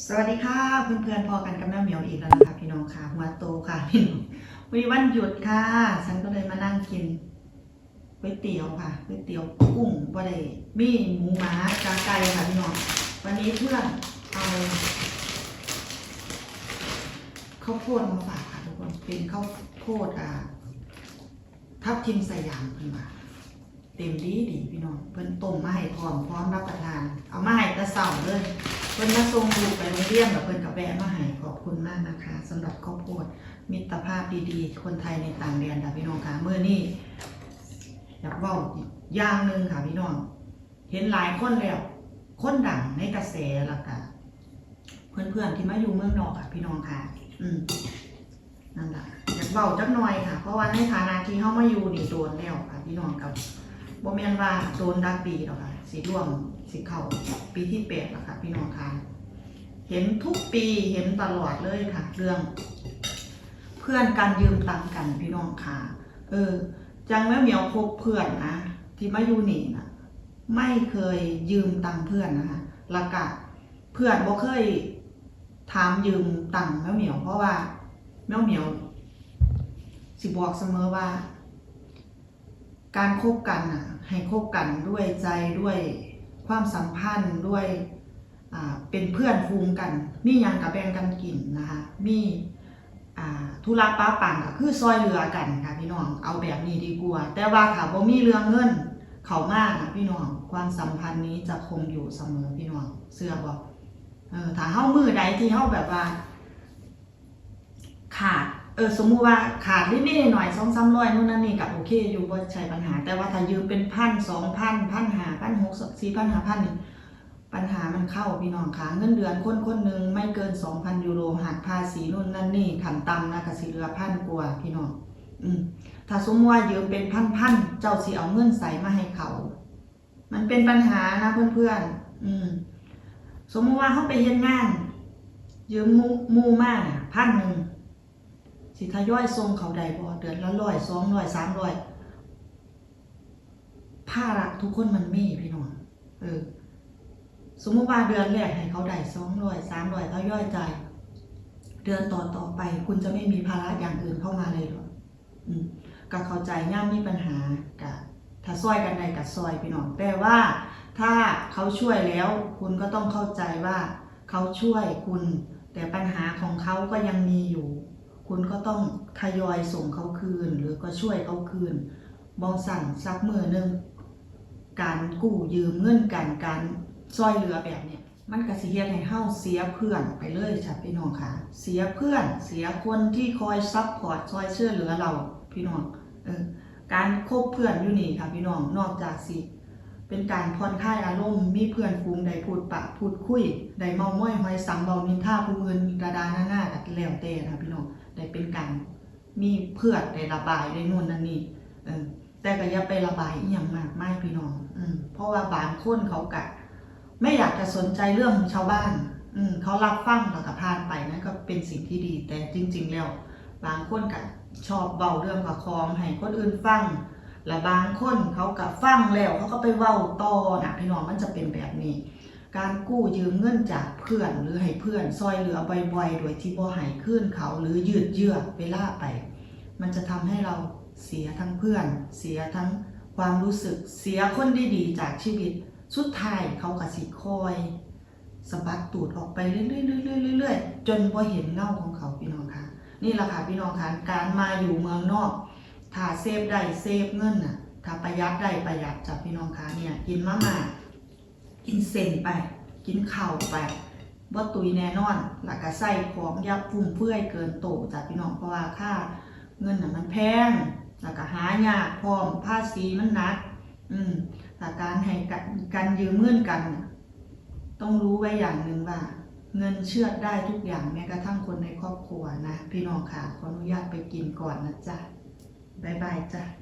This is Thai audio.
สวัสดีค่ะเพื่อนๆพอกันกับแม่เหมียวอีกแล้วนะคะพี่น้องค่ะหัวโตค่ะพี่น้องวันนี้วันหยุดค่ะ ฉันก็เลยมานั่งกินก๋วยเตี๋ยวค่ะก๋วยเตี๋ยวกุ้งบ่ได้มีหมูหมากาไก่ค่ะพี่น้องวันนี้เพื่อนเอาข้าวโพดมาฝากค่ะทุกคนเป็นข้าวโพดอ่าทับทิมสยามเพิ่นว่า เต็มดีดีพี่น้องเพิ่นต้มมาให้พร้อมพร้อมรับประทาน เอามาให้ตะเสาเลยเพิ่นมาส่งลูกไปโรงเรียนแบบเพิ่นกับแวะมาให้ขอบคุณมากนะคะสำหรับข้าวโพดมิตรภาพดีๆ คนไทยในต่างแดนค่ะพี่น้องค่ะเมื่อนี้อยากเว่าอีกอย่างหนึ่งค่ะพี่น้อง เห็นหลายคนแล้ว คนดังในกระแสแล้วก็เพื่อนๆที่มาอยู่เมืองนอกค่ะ พี่น้องค่ะ อืมนั่นแหละอยากเบาจักหน่อยค่ะ เพราะว่าในฐานะที่เฮามาอยู่นี่โดนแล้วค่ะพี่น้องกับ บ่แม่นว่าโดนดักปีหรอกค่ะสิร่วมสิเข้าปีที่แปดแล้วค่ะ พี่น้องค่ะ เห็นทุกปีเห็นตลอดเลยค่ะ เรื่อง เพื่อนกันยืมตังกันพี่น้องค่ะ เออ จังแม่เหมียวพบเพื่อนนะที่มาอยู่นี่นะไม่เคยยืมตังเพื่อนนะคะล้วก็เพื่อนบ่เคยถามยืมตังแม่เหมียวเพราะว่าแม่เหมียวสิบอกเสมอว่า การคบกันอะให้คบกันด้วยใจด้วยความสัมพันธ์ด้วยเป็นเพื่อนฟูงกัน มียังกับแบ่งกันกินนะคะ มีธุระป้าปังก็คือซอยเหลือกันค่ะพี่น้อง เอาแบบนี้ดีกว่า แต่ว่าถ้าบ่มีเรื่องเงิน เขามากนะพี่น้อง ความสัมพันธ์นี้จะคงอยู่เสมอพี่น้อง เสื้อบอกเออถ้าเฮามือใดที่เฮาแบบว่า ขาด เออสมมุติว่าขาดนิดๆหน่อยสองสามร้อยนู่นนั่นนี่กับโอเคอยู่บ่ใช่ปัญหา แต่ว่าถ้ายืมเป็นพันสองพันพันหาพันหกสี่พันหาพันนี่ปัญหามันเข้าพี่น้องค่ะเงินเดือนคนคนหนึ่งไม่เกินสองพันยูโรหักภาษีนู่นนั่นนี่ขันต่ำนะกสิเหลือพันกว่าพี่น้องอืมถ้าสมมติว่ายืมเป็นพันๆเจ้าสิเอาเงินใส่มาให้เขา มันเป็นปัญหานะเพื่อนๆอืมสมมติว่าเขาไปเฮ็ดงานยืมมูมูมากพันหนึ่ง สิทยอยส่งเขาใดบ่เดือนละร้อยสองร้อยสามร้อยภาระทุกคนมันมีพี่น้องเออ สมมติว่าเดือนแรกให้เขาได้สองร้อยสามร้อยทยอยจ่ายเดือนต่อต่อไป คุณจะไม่มีภาระอย่างอื่นเข้ามาเลยหรอกอืมก็เข้าใจย่ามมีปัญหากะถ้าซอยกันใดกับซอยพี่น้องแต่ว่า ถ้าเขาช่วยแล้ว คุณก็ต้องเข้าใจว่า เขาช่วยคุณ แต่ปัญหาของเขาก็ยังมีอยู่ คุณก็ต้องทยอยส่งเขาคืน หรือก็ช่วยเขาคืนบองสั่นซักมือหนึ่งการกู้ยืมเงินกันการซอยเหลือแบบเนี้ยมันก็สิเฮ็ดให้เฮาเสียเพื่อนไปเลยจ้ะพี่น้องค่ะ เสียเพื่อนเสียคนที่คอยซัพพอร์ตคอยช่วยเหลือเราพี่น้องเออการคบเพื่อนอยู่นี่ค่ะพี่น้องนอกจากสิ เป็นการผ่อนคลายอารมณ์ มีเพื่อนฟูงได้พูดปะพูดคุย ได้เมาม้อยหอยสังเบานินท่าผู้อื่นกระดาหน้าหน้ากัแล้วแต่นะพี่น้อง ได้เป็นการมีเพื่อนได้ระบายได้นู่นนั่นนี่เออแต่ก็อย่าไประบายอีหยังมากไม่พี่น้อง อืมเพราะว่าบางคนเขากะ ไม่อยากจะสนใจเรื่องชาวบ้าน อืมเขารับฟังแล้วก็ผ่านไปนั่นก็เป็นสิ่งที่ดี แต่จริง ๆ แล้ว บางคนก็ชอบเบาเรื่องกับคองให้คนอื่นฟัง และบางคนเขาก็ฟังแล้วเขาก็ไปเว้าต่อนะพี่น้องมันจะเป็นแบบนี้ การกู้ยืมเงินจากเพื่อนหรือให้เพื่อนซอยเหลือบ่อยๆโดยที่บ่ให้ขึ้นเขาหรือยืดเยื้อเวลาไป มันจะทำให้เราเสียทั้งเพื่อน เสียทั้งความรู้สึกเสียคนดีๆจากชีวิต สุดท้ายเขาก็สิคอยสะบัดตูดออกไปเรื่อยๆๆๆๆจนพอเห็นเงาของเขาพี่น้องค่ะนี่แหละค่ะพี่น้องค่ะการมาอยู่เมืองนอก ถ้าเซฟได้เซฟเงินน่ะ ถ้าประหยัดได้ประหยัดจากพี่น้องค่ะเนี่ย กินมาม่ากินเส้นไป กินข้าวไปว่าตุยแน่นอนแล้วก็ใส่ของยับฟุ่มเฟื่อยเกินโตจากพี่น้องเพราะว่าค่าเงินน่ะมันแพงแล้วก็หายากพร้อมภาษีมันหนัก อืมแต่การให้กันการยืมเงินกันน่ะต้องรู้ไว้อย่างหนึ่งว่าเงินเชื่อดได้ทุกอย่างแม้กระทั่งคนในครอบครัวนะ พี่น้องค่ะขออนุญาตไปกินก่อนนะจ๊ะ บ๊ายบายจ้ะ